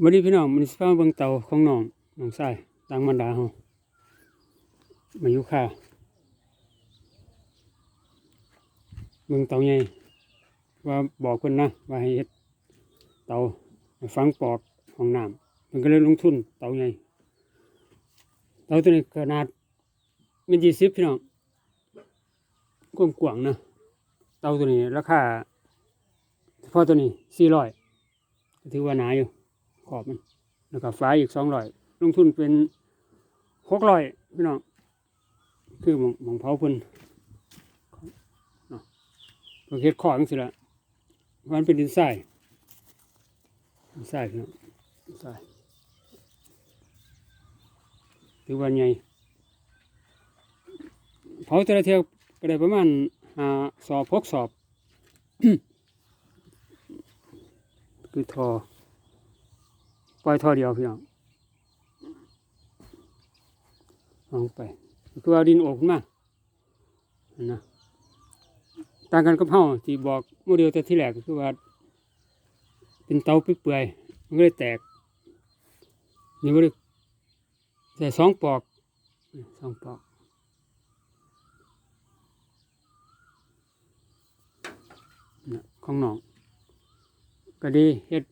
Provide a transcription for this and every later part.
วันนี้พี่น้องมันสิพามาเบิ่งเตาของน้องน้องชายต่างบรรดาเฮามาอยู่ค่าเบิ่งเตาใหญ่ว่าบอกเพิ่นนะว่าให้เฮ็ดเตาให้ฝังปอดห้องน้ำเพิ่นก็เลยลงทุนเตาใหญ่เตาตัวนี้ขนาดมัน20พี่น้องกว้างๆนะเตาตัวนี้ราคาเฉพาะตัวนี้400ถือว่าหนาอยู่ ขอบมัน แล้วก็ฟ้าอีกสองร้อยลงทุนเป็นหกร้อยพี่น้องคือมองมองเผาเพิ่นเนาะเพิ่นเฮ็ดขอจังสิละมันเป็นดินทรายดินทรายพี่น้องดินทรายถือว่าใหญ่เผาแต่ละเที่ยวก็ได้ประมาณห้าสอบหกสอบ คือทอ ปล่อยท่อเดียวพี่น้องลองไปคือเอาดินโอบมานะต่างกันกับเฮาที่บอกโมเดลแต่ที่แรกก็คือว่า เป็นเตาเปื่อยมันก็เลยแตกนี่บ่ได้ใส่สองปอกสองปอกของน้อง ก็ดีเฮ็ด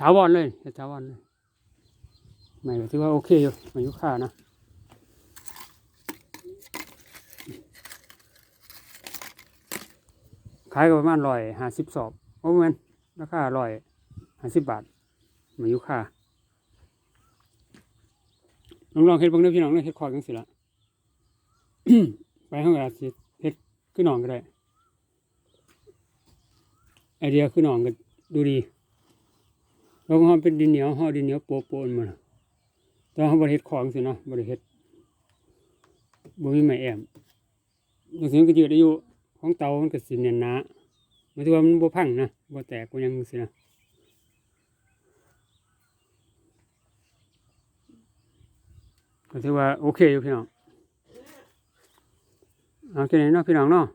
ถาวรเลยเฮ็ดถาวรเลยไม่ถือว่าโอเคอยู่มายู่ค่านะขายก็ประมาณร้อยห้าสิบสอบโอ้แม่นราคาร้อยห้าสิบบาทมายู่ค่าลองลองเฮ็ดเบางเด้อพี่น้องเด้อเฮ็ดคอจังสิละไปห้องอาสิเฮ็ดคือน้องก็ได้ไอเดียคือน้องก็ดูดี เราก็ทำเป็นดินเหนียวห่อดินเหนียวโปะโปนมาตอนเขาบริเฮ็ดของสินะบริเฮ็ดบ่มีไม้แอมบางสิ่งก็ยืดอายุของเตามันก็สิเนียนหนาหมายถึงว่ามันบ่พังนะบ่แตกบ่ยังสินะก็ถือว่าโอเคอยู่พี่น้องเอาแค่นี้เนาะพี่น้องเนาะ